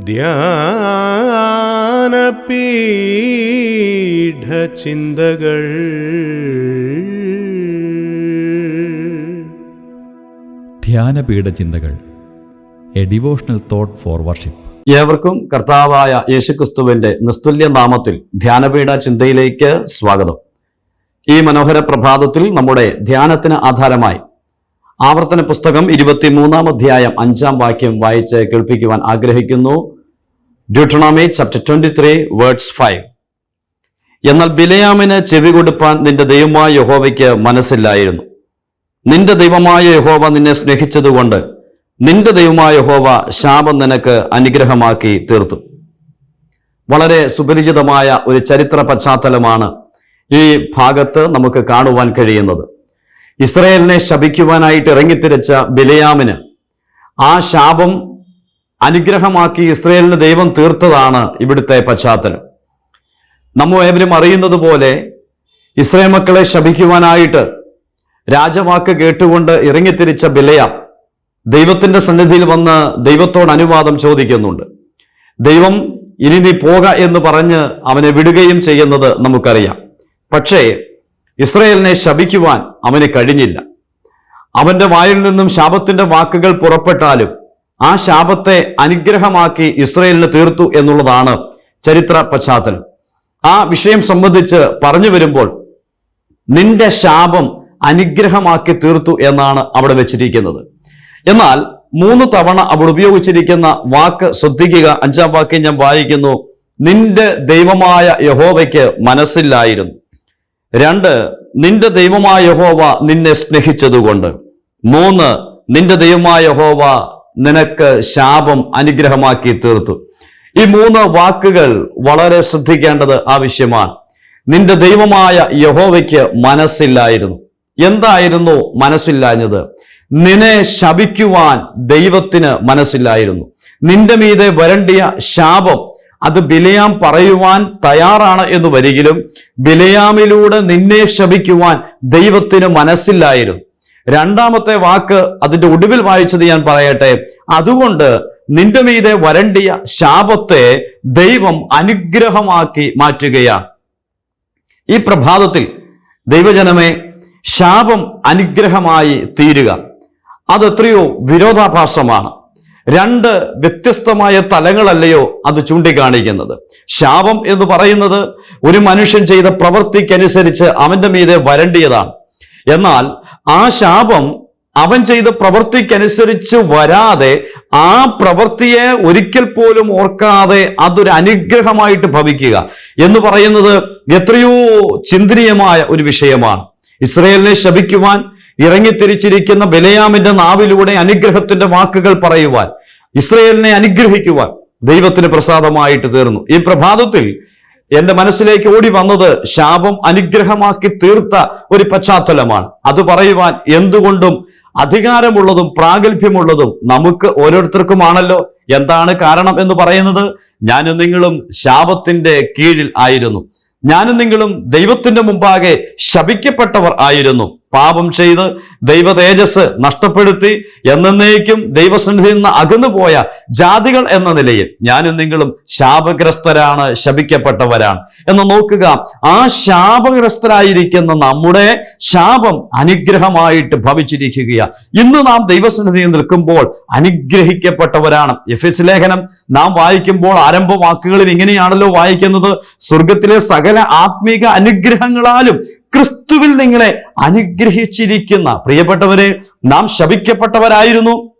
ധ്യാനപീഠചിന്തകൾ. ധ്യാനപീഠ ചിന്തകൾ a devotional thought for worship. ഏവർക്കും കർത്താവായ യേശുക്രിസ്തുവിന്റെ നിസ്തുല്യ നാമത്തിൽ ധ്യാനപീഠ ചിന്തയിലേക്ക് സ്വാഗതം. ഈ മനോഹര പ്രഭാതത്തിൽ നമ്മുടെ ധ്യാനത്തിന് ആധാരമായി ആവർത്തന പുസ്തകം ഇരുപത്തിമൂന്നാം അധ്യായം അഞ്ചാം വാക്യം വായിച്ച് കേൾപ്പിക്കുവാൻ ആഗ്രഹിക്കുന്നു. Deuteronomy chapter twenty three words five എന്നാൽ ബിലയാമിന് ചെവി കൊടുപ്പാൻ നിന്റെ ദൈവമായ യഹോവയ്ക്ക് മനസ്സില്ലായിരുന്നു. നിന്റെ ദൈവമായ യഹോവ നിന്നെ സ്നേഹിച്ചതുകൊണ്ട് നിന്റെ ദൈവമായ യഹോവ ശാപം നിനക്ക് അനുഗ്രഹമാക്കി തീർത്തു. വളരെ സുപരിചിതമായ ഒരു ചരിത്ര പശ്ചാത്തലമാണ് ഈ ഭാഗത്ത് നമുക്ക് കാണുവാൻ കഴിയുന്നത്. ഇസ്രയേലിനെ ശപിക്കുവാനായിട്ട് ഇറങ്ങിത്തിരിച്ച ബിലയാമിന് ആ ശാപം അനുഗ്രഹമാക്കി ഇസ്രയേലിന് ദൈവം തീർത്തതാണ് ഇവിടുത്തെ പശ്ചാത്തലം. നമ്മൾ ഏവരും അറിയുന്നത് പോലെ ഇസ്രയേൽ മക്കളെ ശപിക്കുവാനായിട്ട് രാജവാക്ക് കേട്ടുകൊണ്ട് ഇറങ്ങിത്തിരിച്ച ബിലയാം ദൈവത്തിന്റെ സന്നിധിയിൽ വന്ന് ദൈവത്തോട് അനുവാദം ചോദിക്കുന്നുണ്ട്. ദൈവം ഇനി നീ പോക എന്ന് പറഞ്ഞ് അവനെ വിടുകയും ചെയ്യുന്നത് നമുക്കറിയാം. പക്ഷേ ഇസ്രയേലിനെ ശപിക്കുവാൻ അവന് കഴിഞ്ഞില്ല. അവന്റെ വായിൽ നിന്നും ശാപത്തിന്റെ വാക്കുകൾ പുറപ്പെട്ടാലും ആ ശാപത്തെ അനുഗ്രഹമാക്കി ഇസ്രയേലിന് തീർത്തു എന്നുള്ളതാണ് ചരിത്ര പശ്ചാത്തലം. ആ വിഷയം സംബന്ധിച്ച് പറഞ്ഞു വരുമ്പോൾ നിന്റെ ശാപം അനുഗ്രഹമാക്കി തീർത്തു എന്നാണ് അവിടെ വെച്ചിരിക്കുന്നത്. എന്നാൽ മൂന്ന് തവണ അവിടെ ഉപയോഗിച്ചിരിക്കുന്ന വാക്ക് ശ്രദ്ധിക്കുക. അഞ്ചാം വാക്യം ഞാൻ വായിക്കുന്നു. നിന്റെ ദൈവമായ യഹോവയ്ക്ക് മനസ്സില്ലായിരുന്നു. രണ്ട് നിന്റെ ദൈവമായ യഹോവ നിന്നെ സ്നേഹിച്ചതുകൊണ്ട്. മൂന്ന് നിന്റെ ദൈവമായ യഹോവ നിനക്ക് ശാപം അനുഗ്രഹമാക്കി തീർത്തു. ഈ മൂന്ന് വാക്കുകൾ വളരെ ശ്രദ്ധിക്കേണ്ടത് ആവശ്യമാണ്. നിന്റെ ദൈവമായ യഹോവയ്ക്ക് മനസ്സില്ലായിരുന്നു. എന്തായിരുന്നു മനസ്സില്ലാഞ്ഞത്? നിന്നെ ശപിക്കുവാൻ ദൈവത്തിന് മനസ്സില്ലായിരുന്നു. നിന്റെ മീതെ വരണ്ടിയ ശാപം അത് ബിലയാം പറയുവാൻ തയ്യാറാണ് എന്ന് വരികിലും ബിലയാമിലൂടെ നിന്നെ ശപിക്കുവാൻ ദൈവത്തിന് മനസ്സില്ലായിരുന്നു. രണ്ടാമത്തെ വാക്ക് അതിന്റെ ഒടുവിൽ വായിച്ചത് ഞാൻ പറയട്ടെ. അതുകൊണ്ട് നിന്റെ മീതെ വരണ്ടിയ ശാപത്തെ ദൈവം അനുഗ്രഹമാക്കി മാറ്റുകയാണ് ഈ പ്രഭാതത്തിൽ ദൈവജനമേ ശാപം അനുഗ്രഹമായി തീരുക. അതെത്രയോ വിരോധാഭാസമാണ്. രണ്ട് വ്യത്യസ്തമായ തലങ്ങളല്ലയോ അത് ചൂണ്ടിക്കാണിക്കുന്നത്. ശാപം എന്ന് പറയുന്നത് ഒരു മനുഷ്യൻ ചെയ്ത പ്രവൃത്തിക്കനുസരിച്ച് അവന്റെ മീതെ വരണ്ടിയതാണ്. എന്നാൽ ആ ശാപം അവൻ ചെയ്ത പ്രവൃത്തിക്കനുസരിച്ച് വരാതെ ആ പ്രവൃത്തിയെ ഒരിക്കൽ പോലും ഓർക്കാതെ അതൊരു അനുഗ്രഹമായിട്ട് ഭവിക്കുക എന്ന് പറയുന്നത് എത്രയോ ചിന്തനീയമായ ഒരു വിഷയമാണ്. ഇസ്രയേലിനെ ശപിക്കുവാൻ ഇറങ്ങിത്തിരിച്ചിരിക്കുന്ന ബലയാമിന്റെ നാവിലൂടെ അനുഗ്രഹത്തിന്റെ വാക്കുകൾ പറയുവാൻ ഇസ്രയേലിനെ അനുഗ്രഹിക്കുവാൻ ദൈവത്തിന് പ്രസാദമായിട്ട് തീർന്നു. ഈ പ്രഭാതത്തിൽ എന്റെ മനസ്സിലേക്ക് ഓടി വന്നത് ശാപം അനുഗ്രഹമാക്കി തീർത്ത ഒരു പശ്ചാത്തലമാണ്. അത് പറയുവാൻ എന്തുകൊണ്ടും അധികാരമുള്ളതും പ്രാഗൽഭ്യമുള്ളതും നമുക്ക് ഓരോരുത്തർക്കുമാണല്ലോ. എന്താണ് കാരണം എന്ന് പറയുന്നത്? ഞാനും നിങ്ങളും ശാപത്തിന്റെ കീഴിൽ ആയിരുന്നു. ഞാനും നിങ്ങളും ദൈവത്തിന്റെ മുമ്പാകെ ശപിക്കപ്പെട്ടവർ ആയിരുന്നു. പാപം ചെയ്ത് ദൈവ തേജസ് നഷ്ടപ്പെടുത്തി എന്നേക്കും ദൈവസന്നിധിയിൽ നിന്ന് അകന്നുപോയ ജാതികൾ എന്ന നിലയിൽ ഞാനും നിങ്ങളും ശാപഗ്രസ്തരാണ് ശപിക്കപ്പെട്ടവരാണ്. എന്ന് നോക്കുക ആ ശാപഗ്രസ്തരായിരിക്കുന്ന നമ്മുടെ ശാപം അനുഗ്രഹമായിട്ട് ഭവിച്ചിരിക്കുക ഇന്ന് നാം ദൈവസന്നിധിയിൽ നിൽക്കുമ്പോൾ അനുഗ്രഹിക്കപ്പെട്ടവരാണ്. എഫ് എസ് ലേഖനം നാം വായിക്കുമ്പോൾ ആരംഭ വാക്കുകളിൽ ഇങ്ങനെയാണല്ലോ വായിക്കുന്നത്. സ്വർഗത്തിലെ സകല ആത്മീക അനുഗ്രഹങ്ങളാലും ക്രിസ്തുവിൽ നിങ്ങളെ അനുഗ്രഹിച്ചിരിക്കുന്ന പ്രിയപ്പെട്ടവരെ നാം ശപിക്കപ്പെട്ടവരായിരുന്നു.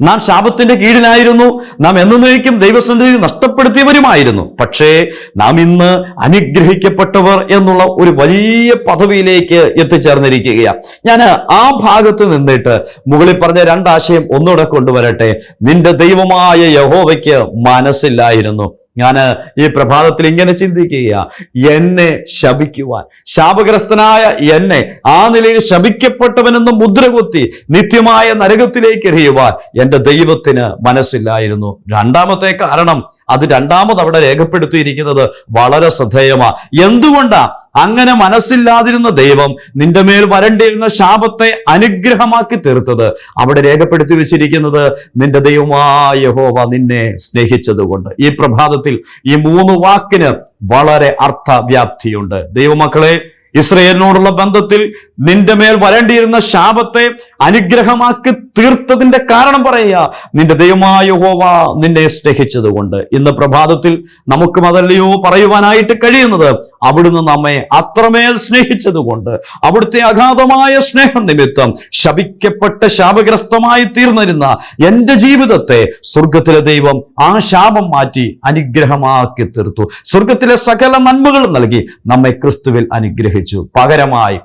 നാം ശാപത്തിന്റെ കീഴിലായിരുന്നു. നാം എന്നേക്കും ദൈവസന്ധി നഷ്ടപ്പെടുത്തിയവരുമായിരുന്നു. പക്ഷേ നാം ഇന്ന് അനുഗ്രഹിക്കപ്പെട്ടവർ എന്നുള്ള ഒരു വലിയ പദവിയിലേക്ക് എത്തിച്ചേർന്നിരിക്കുകയാണ് ഞാൻ ആ ഭാഗത്ത് നിന്നിട്ട് മുകളിൽ പറഞ്ഞ രണ്ടാശയം ഒന്നുകൂടെ കൊണ്ടുവരട്ടെ. നിന്റെ ദൈവമായ യഹോവയ്ക്ക് മനസ്സില്ലായിരുന്നു. ഞാൻ ഈ പ്രഭാതത്തിൽ ഇങ്ങനെ ചിന്തിക്കുക. എന്നെ ശപിക്കുവാൻ. ശാപഗ്രസ്തനായ എന്നെ ആ നിലയിൽ ശപിക്കപ്പെട്ടവനെന്ന് മുദ്രകുത്തി നിത്യമായ നരകത്തിലേക്ക് എറിയുവാൻ എന്റെ ദൈവത്തിന് മനസ്സില്ലായിരുന്നു. രണ്ടാമത്തെ കാരണം അത് രണ്ടാമത് അവിടെ രേഖപ്പെടുത്തിയിരിക്കുന്നത് വളരെ ശ്രദ്ധേയമാ. എന്തുകൊണ്ടാ? അങ്ങനെ മനസ്സില്ലാതിരുന്ന ദൈവം നിന്റെ മേൽ വരണ്ടിരുന്ന ശാപത്തെ അനുഗ്രഹമാക്കി തീർത്തത്. അവിടെ രേഖപ്പെടുത്തി വെച്ചിരിക്കുന്നത് നിന്റെ ദൈവമായ യഹോവ നിന്നെ സ്നേഹിച്ചതുകൊണ്ട്. ഈ പ്രഭാതത്തിൽ ഈ മൂന്ന് വാക്കിന് വളരെ അർത്ഥവ്യാപ്തിയുണ്ട്. ദൈവമക്കളെ ഇസ്രയേലിനോടുള്ള ബന്ധത്തിൽ നിന്റെ മേൽ വരേണ്ടിയിരുന്ന ശാപത്തെ അനുഗ്രഹമാക്കി തീർത്തതിന്റെ കാരണം പറയുക. നിന്റെ ദൈവമായ ഹോവ നിന്നെ സ്നേഹിച്ചതുകൊണ്ട്. ഇന്ന് പ്രഭാതത്തിൽ നമുക്ക് അതല്ലയോ പറയുവാനായിട്ട് കഴിയുന്നത്? അവിടുന്ന് നമ്മെ അത്രമേൽ സ്നേഹിച്ചതുകൊണ്ട്. അവിടുത്തെ അഗാധമായ സ്നേഹം നിമിത്തം ശപിക്കപ്പെട്ട ശാപഗ്രസ്തമായി തീർന്നിരുന്ന എന്റെ ജീവിതത്തെ സ്വർഗത്തിലെ ദൈവം ആ ശാപം മാറ്റി അനുഗ്രഹമാക്കി തീർത്തു. സ്വർഗത്തിലെ സകല നന്മകളും നൽകി നമ്മെ ക്രിസ്തുവിൽ അനുഗ്രഹിച്ചു. പകരമായി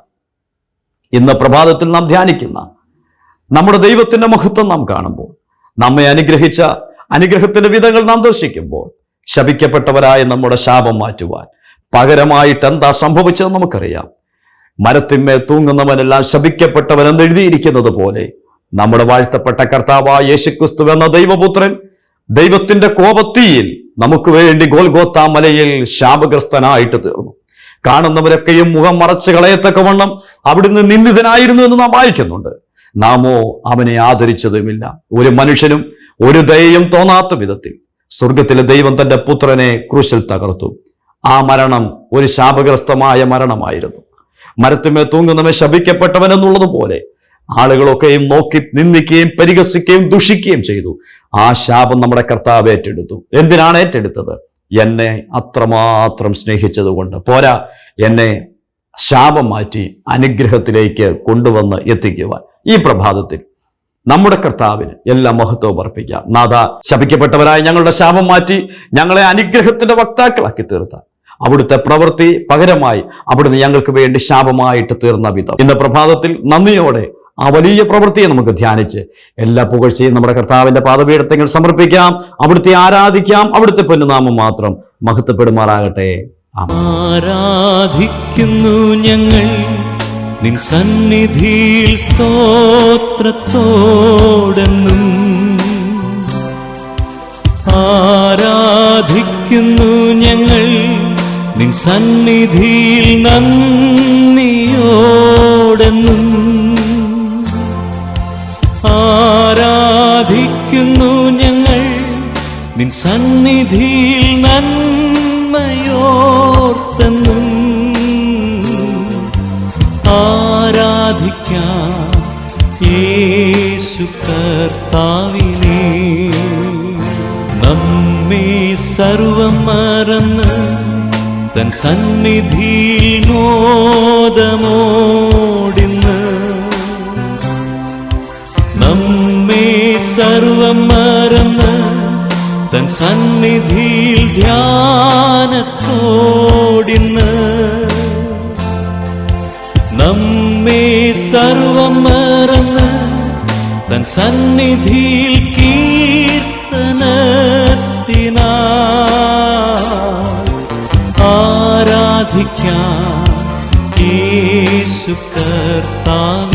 ഇന്ന് പ്രഭാതത്തിൽ നാം ധ്യാനിക്കുന്ന നമ്മുടെ ദൈവത്തിന്റെ മഹത്വം നാം കാണുമ്പോൾ നമ്മെ അനുഗ്രഹിച്ച അനുഗ്രഹത്തിന്റെ വിധങ്ങൾ നാം ദർശിക്കുമ്പോൾ ശപിക്കപ്പെട്ടവരായ നമ്മുടെ ശാപം മാറ്റുവാൻ പകരമായിട്ട് എന്താ സംഭവിച്ചതെന്ന് നമുക്കറിയാം. മരത്തിന്മേൽ തൂങ്ങുന്നവനെല്ലാം ശപിക്കപ്പെട്ടവനെന്ന് എഴുതിയിരിക്കുന്നത് പോലെ നമ്മുടെ വാഴ്ത്തപ്പെട്ട കർത്താവായ യേശുക്രിസ്തു എന്ന ദൈവപുത്രൻ ദൈവത്തിന്റെ കോപത്തിയിൽ നമുക്ക് വേണ്ടി ഗോൽഗോത്ത മലയിൽ ശാപഗ്രസ്തനായിട്ട് തീർന്നു. കാണുന്നവരൊക്കെയും മുഖം മറച്ചു കളയത്തക്കവണ്ണം അവിടുന്ന് നിന്ദിതനായിരുന്നു എന്ന് നാം വായിക്കുന്നുണ്ട്. നാമോ അവനെ ആദരിച്ചതുമില്ല. ഒരു മനുഷ്യനും ഒരു ദയയും തോന്നാത്ത വിധത്തിൽ സ്വർഗത്തിലെ ദൈവം തന്റെ പുത്രനെ ക്രൂശിൽ തകർത്തു. ആ മരണം ഒരു ശാപഗ്രസ്തമായ മരണമായിരുന്നു. മരത്തുമേ തൂങ്ങുന്നവൻ ശപിക്കപ്പെട്ടവൻ എന്നുള്ളതുപോലെ ആളുകളൊക്കെയും നോക്കി നിന്ദിക്കുകയും പരിഹസിക്കുകയും ദുഷിക്കുകയും ചെയ്തു. ആ ശാപം നമ്മുടെ കർത്താവ് ഏറ്റെടുത്തു. എന്തിനാണ് ഏറ്റെടുത്തത്? എന്നെ അത്രമാത്രം സ്നേഹിച്ചതുകൊണ്ട്. പോരാ എന്നെ ശാപം മാറ്റി അനുഗ്രഹത്തിലേക്ക് കൊണ്ടുവന്ന് എത്തിക്കുവാൻ. ഈ പ്രഭാതത്തിൽ നമ്മുടെ കർത്താവിന് എല്ലാ മഹത്വവും അർപ്പിക്കാം. നാഥ ശപിക്കപ്പെട്ടവരായ ഞങ്ങളുടെ ശാപം മാറ്റി ഞങ്ങളെ അനുഗ്രഹത്തിന്റെ വക്താക്കളാക്കി തീർത്ത അവിടുത്തെ പ്രവൃത്തി പകരമായി അവിടുന്ന് ഞങ്ങൾക്ക് വേണ്ടി ശാപമായിട്ട് തീർന്ന വിധം. ഇന്ന് പ്രഭാതത്തിൽ നന്ദിയോടെ ആ വലിയ പ്രവൃത്തിയെ നമുക്ക് ധ്യാനിച്ച് എല്ലാ പുകഴ്ചയും നമ്മുടെ കർത്താവിന്റെ പാദപീഠത്തെങ്കിൽ സമർപ്പിക്കാം. അവിടുത്തെ ആരാധിക്കാം. അവിടുത്തെ പൊന്നുനാമം മാത്രം മഹത്വപ്പെടുമാറാകട്ടെ. ആരാധിക്കുന്നു ഞങ്ങൾ നിൻ സന്നിധിയിൽ സ്തോത്രത്തോടെന്നും. ആരാധിക്കുന്നു ഞങ്ങൾ നിൻ സന്നിധിയിൽ നന്ദിയോടെന്നും. നിൻ സന്നിധിയിൽ നന്മയോർത്തെന്നും ആരാധിക്കാം യേശു നമ്മെ സർവം മറന്ന് തൻ സന്നിധിയിൽ മോദമോടിന്ന്. നമ്മെ സർവം മറന്ന് തൻ സന്നിധിയിൽ ധ്യാനത്തോടിന്ന് നമ്മെ സർവം മറന്ന് തൻ സന്നിധിയിൽ കീർത്തനത്തിനാ ആരാധിക്കാം യേശു കർത്താവിനെ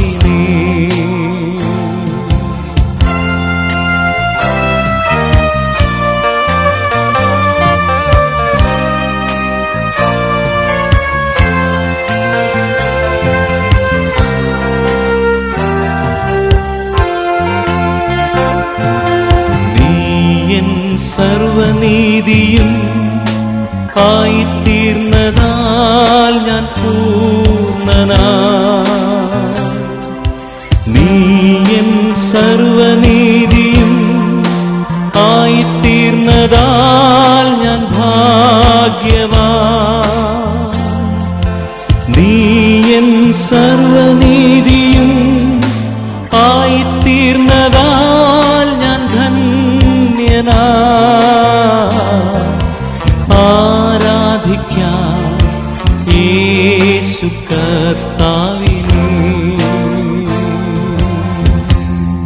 സർവനീതിയും ആയിത്തീർന്നതാൽ ഞാൻ പൂർണനാ. നീയൻ സർവനീതിയും